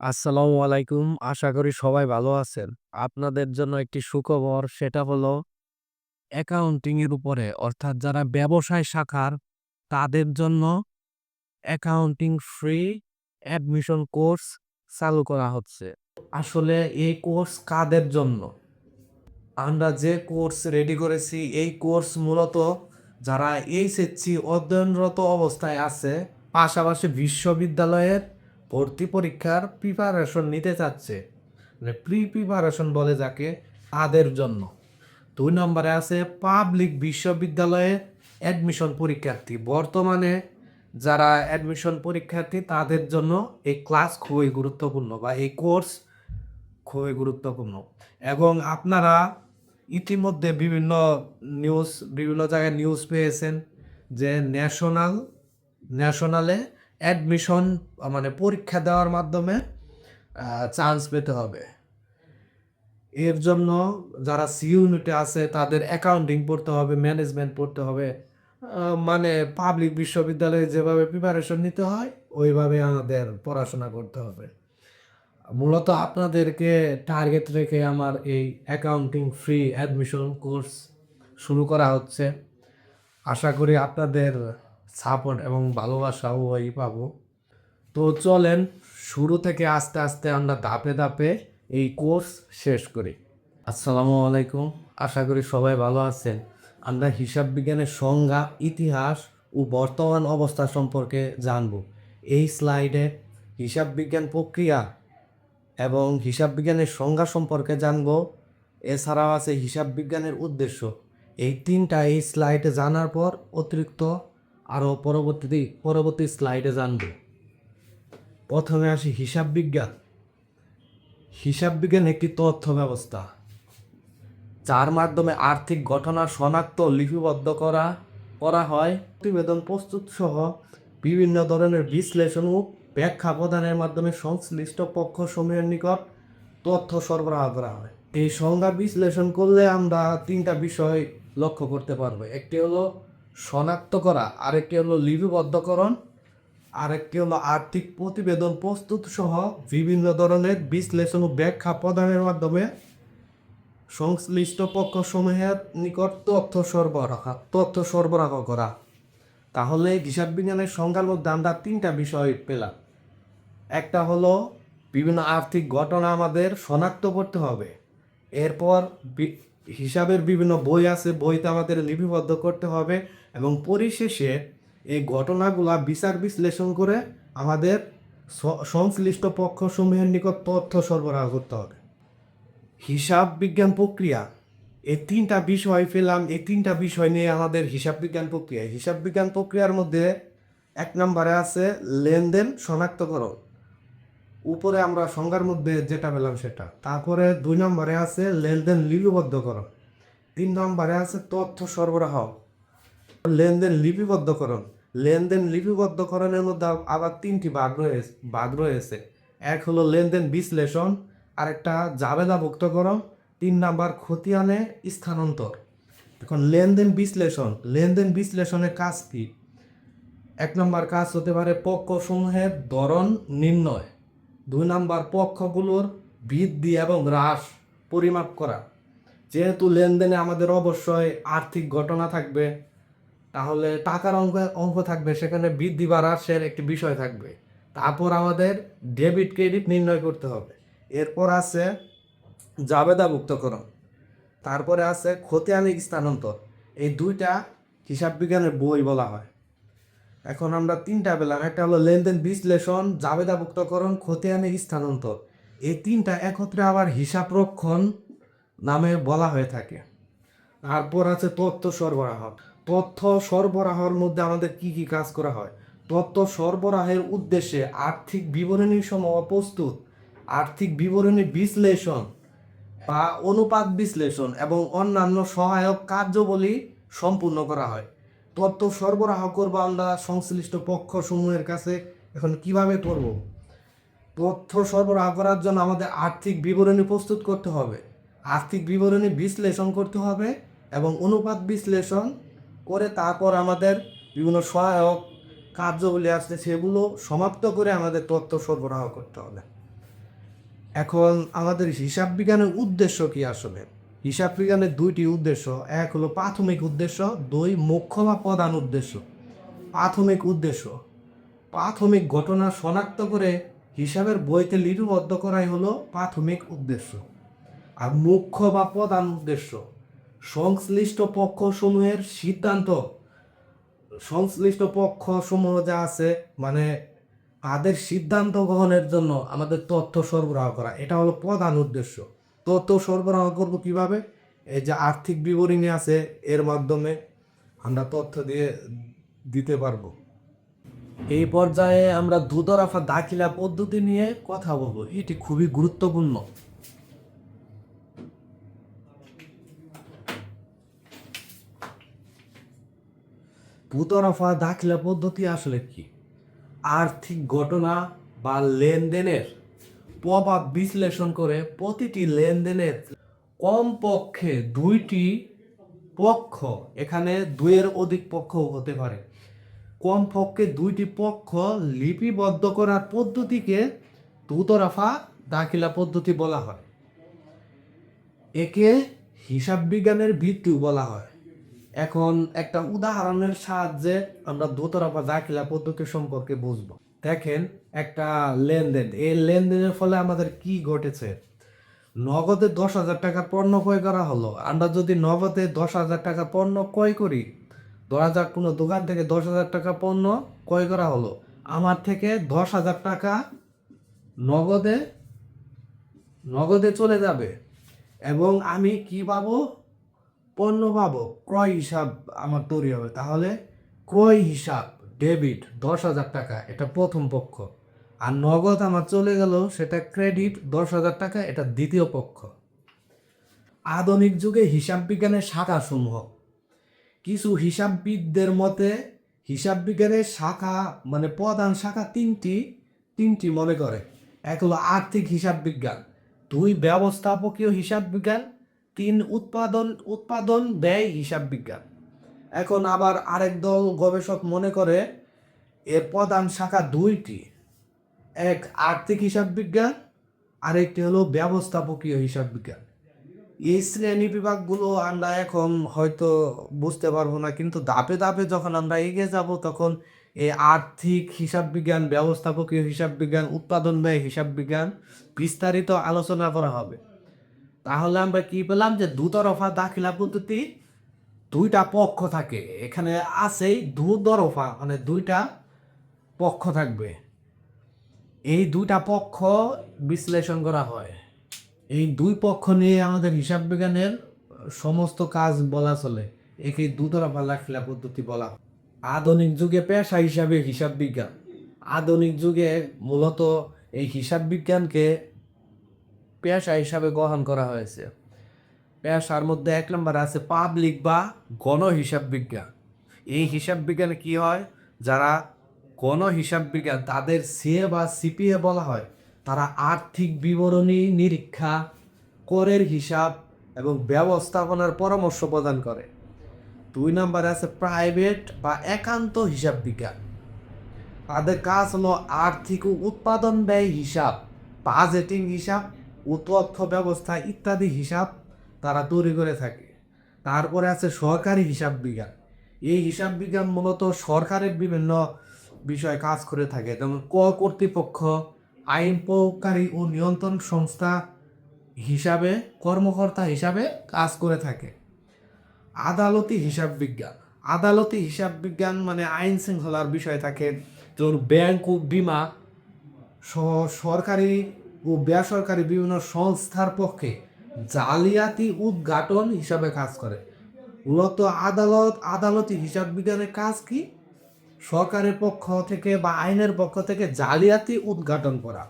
আসসালামু আলাইকুম। আশা করি সবাই ভালো আছেন। আপনাদের জন্য একটি সুখবর, সেটা হলো অ্যাকাউন্টিং এর উপরে, অর্থাৎ যারা ব্যবসায় শাখার, তাদের জন্য অ্যাকাউন্টিং ফ্রি অ্যাডমিশন কোর্স চালু করা হচ্ছে। আসলে এই কোর্স কাদের জন্য? আমরা যে কোর্স রেডি করেছি, এই কোর্স মূলত যারা এইচএসসি অধ্যয়নরত অবস্থায় আছে, পাশাপাশি বিশ্ববিদ্যালয়ের ভর্তি পরীক্ষার প্রিপারেশন নিতে চাচ্ছে। মানে প্রি প্রিপারেশন বলে যাকে তাদের জন্য। দুই নম্বরে আছে পাবলিক বিশ্ববিদ্যালয়ে অ্যাডমিশন পরীক্ষার্থী। বর্তমানে যারা অ্যাডমিশন পরীক্ষার্থী, তাদের জন্য এই ক্লাস খুবই গুরুত্বপূর্ণ বা এই কোর্স খুবই গুরুত্বপূর্ণ। এবং আপনারা ইতিমধ্যে বিভিন্ন নিউজ বিভিন্ন জায়গায় নিউজ পেয়েছেন যে ন্যাশনাল ন্যাশনালে অ্যাডমিশন মানে পরীক্ষা দেওয়ার মাধ্যমে চান্স পেতে হবে। এর জন্য যারা সি ইউনিটে আছে, তাদের অ্যাকাউন্টিং পড়তে হবে ম্যানেজমেন্ট পড়তে হবে। মানে পাবলিক বিশ্ববিদ্যালয়ে যেভাবে প্রিপারেশন নিতে হয়, ওইভাবে আমাদের পড়াশোনা করতে হবে। মূলত আপনাদেরকে টার্গেট রেখে আমার এই অ্যাকাউন্টিং ফ্রি অ্যাডমিশন কোর্স শুরু করা হচ্ছে। আশা করি আপনাদের সাপোর্ট এবং ভালোবাসা উভয়ই পাবো। তো চলেন শুরু থেকে আস্তে আস্তে আমরা ধাপে ধাপে এই কোর্স শেষ করি। আসসালামু আলাইকুম। আশা করি সবাই ভালো আছেন। আমরা হিসাব বিজ্ঞানের সংজ্ঞা, ইতিহাস ও বর্তমান অবস্থা সম্পর্কে জানব। এই স্লাইডে হিসাব বিজ্ঞান প্রক্রিয়া এবং হিসাব বিজ্ঞানের সংজ্ঞা সম্পর্কে জানব। এছাড়াও আছে হিসাব বিজ্ঞানের উদ্দেশ্য। এই তিনটা এই স্লাইডে জানার পর অতিরিক্ত আরও পরবর্তীতে, পরবর্তী স্লাইডে জানব। প্রথমে আসি হিসাব বিজ্ঞান। হিসাব বিজ্ঞান একটি তথ্য ব্যবস্থা, যার মাধ্যমে আর্থিক ঘটনা শনাক্ত লিপিবদ্ধ করা করা হয়। প্রতিবেদন প্রস্তুত সহ বিভিন্ন ধরনের বিশ্লেষণ ও ব্যাখ্যা প্রদানের মাধ্যমে সংশ্লিষ্ট পক্ষ সমূহের নিকট তথ্য সরবরাহ করা হয়। এই সংজ্ঞা বিশ্লেষণ করলে আমরা তিনটা বিষয় লক্ষ্য করতে পারব। একটি হলো শনাক্ত করা। আরেকটি হলো লিপিবদ্ধকরণ, আরেকটি হলো আর্থিক প্রতিবেদন প্রস্তুত সহ বিভিন্ন ধরনের বিশ্লেষণ ও ব্যাখ্যা প্রদানের মাধ্যমে সংশ্লিষ্ট পক্ষসমূহের নিকট তথ্য সরবরাহ তথ্য সরবরাহ করা। তাহলে হিসাব বিজ্ঞানের সংজ্ঞার মধ্যে আমরা তিনটা বিষয় পেলাম। একটা হলো বিভিন্ন আর্থিক ঘটনা আমাদের শনাক্ত করতে হবে। এরপর হিসাবের বিভিন্ন বই আছে, বইতে আমাদের লিপিবদ্ধ করতে হবে। এবং পরিশেষে এই ঘটনাগুলা বিচার বিশ্লেষণ করে আমাদের সংশ্লিষ্ট পক্ষসমূহের নিকট তথ্য সরবরাহ করতে হবে। হিসাব বিজ্ঞান প্রক্রিয়া, এই তিনটা বিষয় পেলাম, এই তিনটা বিষয় নিয়ে আমাদের হিসাব বিজ্ঞান প্রক্রিয়া। হিসাব বিজ্ঞান প্রক্রিয়ার মধ্যে এক নম্বরে আছে লেনদেন শনাক্তকরণ। উপরে আমরা সংজ্ঞার মধ্যে যেটা পেলাম সেটা। তারপরে দুই নম্বরে আছে লেনদেন লিপিবদ্ধকরণ। তিন নম্বরে আছে তথ্য সরবরাহ। লেনদেন লিপিবদ্ধকরণ। লেনদেন লিপিবদ্ধকরণের মধ্যে আবার তিনটি ভাগ রয়েছে ভাগ রয়েছে। এক হলো লেনদেন বিশ্লেষণ, আরেকটা জাবেদাভুক্তকরণ, তিন নাম্বার খতিয়ানে স্থানান্তর। এখন লেনদেন বিশ্লেষণ, লেনদেন বিশ্লেষণের কাজ কি? এক নম্বর কাজ হতে পারে পক্ষসমূহের ধরন নির্ণয়। দুই নাম্বার পক্ষগুলোর বৃদ্ধি এবং হ্রাস পরিমাপ করা। যেহেতু লেনদেনে আমাদের অবশ্যই আর্থিক ঘটনা থাকবে তাহলে টাকার অঙ্ক অঙ্ক থাকবে, সেখানে বৃদ্ধি বা হ্রাসের একটি বিষয় থাকবে। তারপর আমাদের ডেবিট ক্রেডিট নির্ণয় করতে হবে। এরপর আছে জাবেদাভুক্তকরণ। তারপরে আছে খতিয়ানি স্থানান্তর। এই দুইটা হিসাব বিজ্ঞানের বই বলা হয়। এখন আমরা তিনটা পেলাম। একটা হলো লেনদেন বিশ্লেষণ, জাবেদাভুক্তকরণ খতিয়ানি স্থানান্তর। এই তিনটা একত্রে আবার হিসাব রক্ষণ নামে বলা হয়ে থাকে। তারপর আছে তথ্য সরবরাহ। তথ্য সরবরাহের মধ্যে আমাদের কি কি কাজ করা হয়? তথ্য সরবরাহের উদ্দেশ্যে আর্থিক বিবরণী সমূহ প্রস্তুত, আর্থিক বিবরণী বিশ্লেষণ বা অনুপাত বিশ্লেষণ এবং অন্যান্য সহায়ক কার্যবলী সম্পূর্ণ করা হয়। তথ্য সরবরাহ করব আমরা সংশ্লিষ্ট পক্ষ সমূহের কাছে। এখন কীভাবে করব? তথ্য সরবরাহ করার জন্য আমাদের আর্থিক বিবরণী প্রস্তুত করতে হবে। আর্থিক বিবরণী বিশ্লেষণ করতে হবে এবং অনুপাত বিশ্লেষণ করে তারপর আমাদের বিভিন্ন সহায়ক কার্যগুলি আসছে সেগুলো সমাপ্ত করে আমাদের তথ্য সরবরাহ করতে হবে। এখন আমাদের হিসাব বিজ্ঞানের উদ্দেশ্য কি আসলে? হিসাব বিজ্ঞানের দুইটি উদ্দেশ্য, এক হলো প্রাথমিক উদ্দেশ্য, দুই মুখ্য বা প্রধান উদ্দেশ্য। প্রাথমিক উদ্দেশ্য, প্রাথমিক ঘটনা শনাক্ত করে হিসাবের বইতে লিপিবদ্ধ করাই হলো প্রাথমিক উদ্দেশ্য। আর মুখ্য বা প্রধান উদ্দেশ্য সংশ্লিষ্ট পক্ষসমূহের সিদ্ধান্ত, সংশ্লিষ্ট পক্ষসমূহ যা আছে মানে তাদের সিদ্ধান্ত গ্রহণের জন্য আমাদের তথ্য সরবরাহ করা, এটা হলো প্রধান উদ্দেশ্য। তথ্য সরবরাহ করব কীভাবে? এই যে আর্থিক বিবরণী আছে, এর মাধ্যমে আমরা তথ্য দিয়ে দিতে পারব। এই পর্যায়ে আমরা দুতরফা দাখিলা পদ্ধতি নিয়ে কথা বলব, এটি খুবই গুরুত্বপূর্ণ। দুতরফা দাখিলা পদ্ধতি আসলে কি? আর্থিক ঘটনা বা লেনদেনের প্রভাব বিশ্লেষণ করে প্রতিটি লেনদেনের কমপক্ষে দুইটি পক্ষ, এখানে দুইয়ের অধিক পক্ষ হতে পারে। কমপক্ষে দুইটি পক্ষ লিপিবদ্ধ করার পদ্ধতিকে দুতরফা দাখিলা পদ্ধতি বলা হয়। একে হিসাব বিজ্ঞানের ভিত্তিও বলা হয়। এখন একটা উদাহরণের সাহায্যে আমরা দোতরফা দাখিলা পদ্ধতি সম্পর্কে বুঝব। দেখেন একটা লেনদেন। এই লেনদেনের ফলে আমাদের কি ঘটেছে? নগদে দশ হাজার টাকা পণ্য ক্রয় করা হলো। আমরা যদি নগদে দশ হাজার টাকা পণ্য ক্রয় করি দশ হাজার কোনো দোকান থেকে দশ হাজার টাকা পণ্য ক্রয় করা হলো। আমার থেকে দশ হাজার টাকা নগদে নগদে চলে যাবে। এবং আমি কি পাবো? পণ্য পাবো ক্রয় হিসাব আমার তৈরি হবে। তাহলে ক্রয় হিসাব, ডেবিট, দশ হাজার টাকা, এটা প্রথম পক্ষ। আর নগদ আমার চলে গেল, সেটা ক্রেডিট, দশ হাজার টাকা, এটা দ্বিতীয় পক্ষ। আধুনিক যুগে হিসাব বিজ্ঞানের শাখাসমূহ। কিছু হিসাববিদদের মতে, হিসাব বিজ্ঞানের শাখা মানে প্রধান শাখা তিনটি তিনটি মনে করে। এক হলো আর্থিক হিসাব বিজ্ঞান, দুই ব্যবস্থাপকীয় হিসাব বিজ্ঞান তিন উৎপাদন উৎপাদন ব্যয় হিসাব বিজ্ঞান। এখন আবার আরেক দল গবেষক মনে করে, এর প্রধান শাখা দুইটি। এক আর্থিক হিসাব বিজ্ঞান, আরেকটি হলো ব্যবস্থাপকীয় হিসাব বিজ্ঞান। এই শ্রেণি বিভাগগুলো আমরা এখন হয়তো বুঝতে পারব না, কিন্তু ধাপে ধাপে যখন আমরা এগিয়ে যাব, তখন এই আর্থিক হিসাব বিজ্ঞান, ব্যবস্থাপকীয় হিসাব বিজ্ঞান, উৎপাদন ব্যয় হিসাব বিজ্ঞান বিস্তারিত আলোচনা করা হবে। তাহলে আমরা কি পেলাম যে দুতরফা দাখিলা পদ্ধতি? দুইটা পক্ষ থাকে। এখানে আছেই দুতরফা মানে দুইটা পক্ষ থাকবে। এই দুইটা পক্ষ বিশ্লেষণ করা হয়। এই দুই পক্ষ নিয়ে আমাদের হিসাব বিজ্ঞানের সমস্ত কাজ বলা চলে। একে দু দুতরফা দাখিলা পদ্ধতি বলা আধুনিক যুগে পেশা হিসাবে হিসাব বিজ্ঞান। আধুনিক যুগে মূলত এই হিসাব বিজ্ঞানকে পেশা হিসাবে গ্রহণ করা হয়েছে। পেশার মধ্যে এক নম্বর আছে পাবলিক বা গণ হিসাব বিজ্ঞান। এই হিসাব বিজ্ঞানে কি হয়? যারা গণ হিসাব বিজ্ঞান, তাদের সিএ বা সিপিএ বলা হয়, তারা আর্থিক বিবরণী নিরীক্ষা, করের হিসাব এবং ব্যবস্থাপনার পরামর্শ প্রদান করে। দুই নম্বরে আছে প্রাইভেট বা একান্ত হিসাব বিজ্ঞান। তাদের কাজ হলো আর্থিক উৎপাদন ব্যয় হিসাব, বাজেটিং হিসাব ও তথ্য ব্যবস্থা ইত্যাদি হিসাব তারা তৈরি করে থাকে। তারপরে আছে সরকারি হিসাব বিজ্ঞান। এই হিসাব বিজ্ঞান মূলত সরকারের বিভিন্ন বিষয়ে কাজ করে থাকে, যেমন ক কর্তৃপক্ষ, আইন প্রয়োগকারী ও নিয়ন্ত্রণ সংস্থা হিসাবে, কর্মকর্তা হিসাবে কাজ করে থাকে। আদালতি হিসাব বিজ্ঞান। আদালতি হিসাব বিজ্ঞান মানে আইন শৃঙ্খলার বিষয় থাকে, যেমন ব্যাংক ও বিমা সহ সরকারি ও বেসরকারি বিভিন্ন সংস্থার পক্ষে জালিয়াতি উদ্ঘাটন হিসাবে কাজ করে। মূলত আদালত আদালতি হিসাব বিজ্ঞানের কাজ কি? সরকারের পক্ষ থেকে বা আইনের পক্ষ থেকে জালিয়াতি উদ্ঘাটন করা।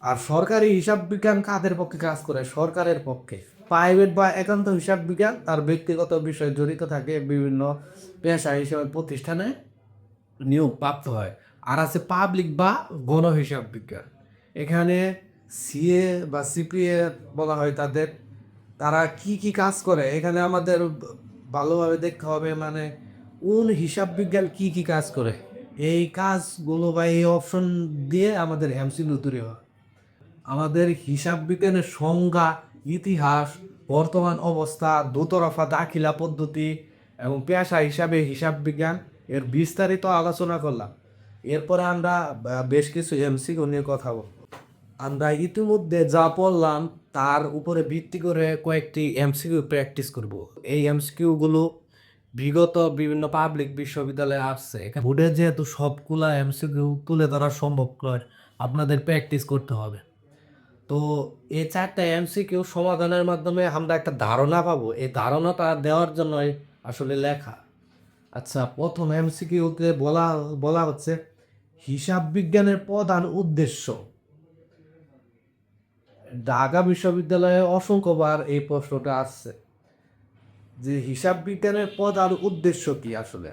আর সরকারি হিসাব বিজ্ঞান কাদের পক্ষে কাজ করে? সরকারের পক্ষে। প্রাইভেট বা একান্ত হিসাব বিজ্ঞান তার ব্যক্তিগত বিষয়ে জড়িত থাকে, বিভিন্ন পেশা হিসেবে প্রতিষ্ঠানে নিয়োগ প্রাপ্ত হয়। আর আছে পাবলিক বা গণ হিসাব বিজ্ঞান। এখানে সিএ বা সিপিএ বলা হয় তাদের, তারা কি কি কাজ করে? এখানে আমাদের ভালোভাবে দেখতে হবে মানে কোন হিসাব বিজ্ঞান কি কি কাজ করে? এই কাজগুলো বা এই অপশন দিয়ে আমাদের এমসিকিউ তৈরি হয়। আমাদের হিসাব বিজ্ঞানের সংজ্ঞা, ইতিহাস, বর্তমান অবস্থা, দোতরফা দাখিলা পদ্ধতি এবং পেশা হিসাবে হিসাব বিজ্ঞান এর বিস্তারিত আলোচনা করলাম। এরপরে আমরা বেশ কিছু এমসিকিউ নিয়ে কথা বলব। আমরা ইতিমধ্যে যা পড়লাম, তার উপরে ভিত্তি করে কয়েকটি এমসিকিউ প্র্যাকটিস করব। এই এমসিকিউগুলো বিগত বিভিন্ন পাবলিক বিশ্ববিদ্যালয়ে আসছে। বোর্ডে যেহেতু সবগুলা এমসিকিউ তুলে ধরা সম্ভব নয়, আপনাদের প্র্যাকটিস করতে হবে। তো এই চারটা এমসিকিউ সমাধানের মাধ্যমে আমরা একটা ধারণা পাবো। এই ধারণাটা দেওয়ার জন্যই আসলে লেখা। আচ্ছা প্রথম এমসিকিউতে বলা বলা হচ্ছে হিসাব বিজ্ঞানের প্রধান উদ্দেশ্য। ঢাকা বিশ্ববিদ্যালয়ে অসংখ্যবার এই প্রশ্নটা আসছে। যে হিসাব বিজ্ঞানের পদ আর উদ্দেশ্য কি আসলে?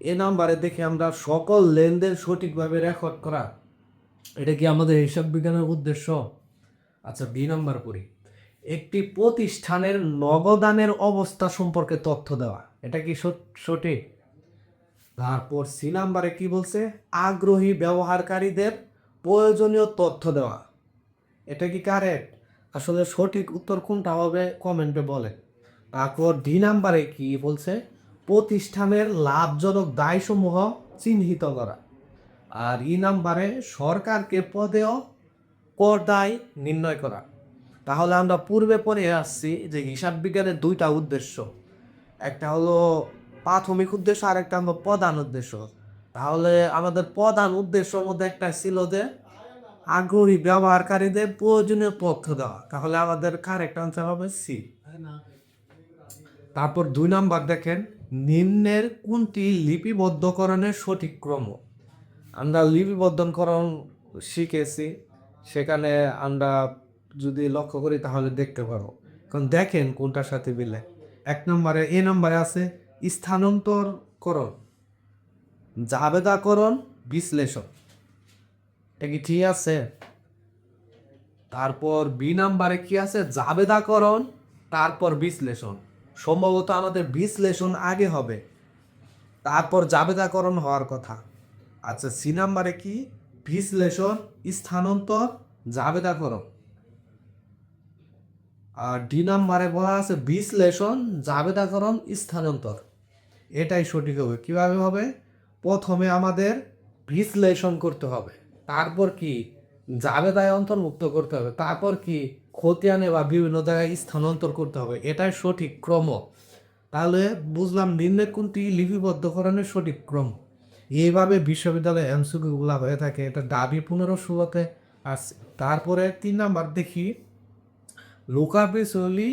এ নাম্বারে দেখে আমরা সকল লেনদেন সঠিকভাবে রেকর্ড করা। এটা কি আমাদের হিসাব বিজ্ঞানের উদ্দেশ্য? আচ্ছা বি নাম্বার করি একটি প্রতিষ্ঠানের নগদানের অবস্থা সম্পর্কে তথ্য দেওয়া। এটা কি সঠিক? তারপর সি নাম্বারে কি বলছে? আগ্রহী ব্যবহারকারীদের প্রয়োজনীয় তথ্য দেওয়া। এটা কি কারেক্ট আসলে সঠিক উত্তর কোনটা হবে কমেন্টে বলে। তারপর ডি নাম্বারে কি বলছে? প্রতিষ্ঠানের লাভজনক দায়সমূহ চিহ্নিত করা। আর ই নাম্বারে সরকারকে পদেও কর দায় নির্ণয় করা। তাহলে আমরা পূর্বে পড়ে আসছি যে হিসাব বিজ্ঞানের দুইটা উদ্দেশ্য। একটা হলো প্রাথমিক উদ্দেশ্য আর একটা হলো প্রধান উদ্দেশ্য। তাহলে আমাদের প্রধান উদ্দেশ্যের মধ্যে একটা ছিল যে আগ্রহী ব্যবহারকারীদের প্রয়োজনীয় তথ্য দেওয়া। তাহলে আমাদের কারেক্ট আনসার হবে সি তারপর দুই নাম্বার দেখেন, নিম্নের কোনটি লিপিবদ্ধকরণের সঠিক ক্রম? আমরা লিপিবদ্ধকরণ শিখেছি, সেখানে আমরা যদি লক্ষ্য করি তাহলে দেখতে পারব কারণ দেখেন কোনটার সাথে মিলে। এক নম্বরে, এ নম্বরে আছে স্থানান্তরকরণ, জাবেদাকরণ, বিশ্লেষণ। এটা কি ঠিক আছে? তারপর বি নাম্বারে কি আছে? জাবেদাকরণ, তারপর বিশ্লেষণ। সম্ভবত আমাদের বিশ্লেষণ আগে হবে। তারপর জাবেদাকরণ হওয়ার কথা। আচ্ছা সি নাম্বারে কি? বিশ্লেষণ, স্থানান্তর, জাবেদাকরণ। আর ডি নাম্বারে বলা আছে বিশ্লেষণ, জাবেদাকরণ, স্থানান্তর। এটাই সঠিক হবে। কীভাবে হবে? প্রথমে আমাদের বিশ্লেষণ করতে হবে। তারপর কি জাবেদায় অন্তর্ভুক্ত করতে হবে? তারপর কি খতিয়ানে বা বিভিন্ন জায়গায় স্থানান্তর করতে হবে? এটাই সঠিক ক্রম। তাহলে বুঝলাম নিম্নে কোনটি লিপিবদ্ধকরণের সঠিক ক্রম। এইভাবে বিশ্ববিদ্যালয়ে এমসিকিউগুলো হয়ে থাকে। এটা দাবি পুনরুষুবতে আসছে তারপরে তিন নাম্বার দেখি। লুকা পেসলি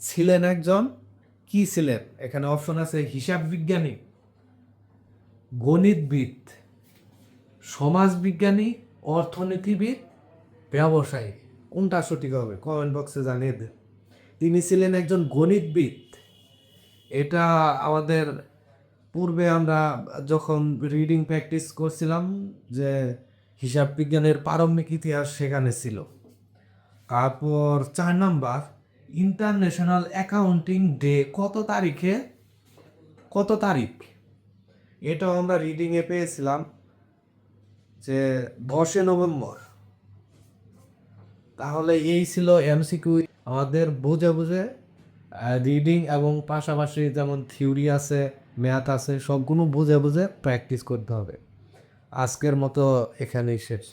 ছিলেন একজন কি ছিলেন? এখানে অপশন আছে হিসাব বিজ্ঞানী গণিতবিদ সমাজবিজ্ঞানী, অর্থনীতিবিদ, ব্যবসায়ী। কোনটা সঠিক হবে? কমেন্ট বক্সে জানিয়ে দেন তিনি ছিলেন একজন গণিতবিদ। এটা আমাদের পূর্বে আমরা যখন রিডিং প্র্যাকটিস করছিলাম যে হিসাব বিজ্ঞানের প্রারম্ভিক ইতিহাস সেখানে ছিল। তারপর চার নাম্বার ইন্টারন্যাশনাল অ্যাকাউন্টিং ডে কত তারিখে? কত তারিখ? এটাও আমরা রিডিংয়ে পেয়েছিলাম। যে দশে নভেম্বর। তাহলে এই ছিল এমসিকিউ আমাদের বুঝে বুঝে রিডিং এবং পাশাপাশি যেমন থিওরি আছে ম্যাথ আছে, সবগুলো বুঝে বুঝে প্র্যাকটিস করতে হবে। আজকের মতো এখানেই শেষ।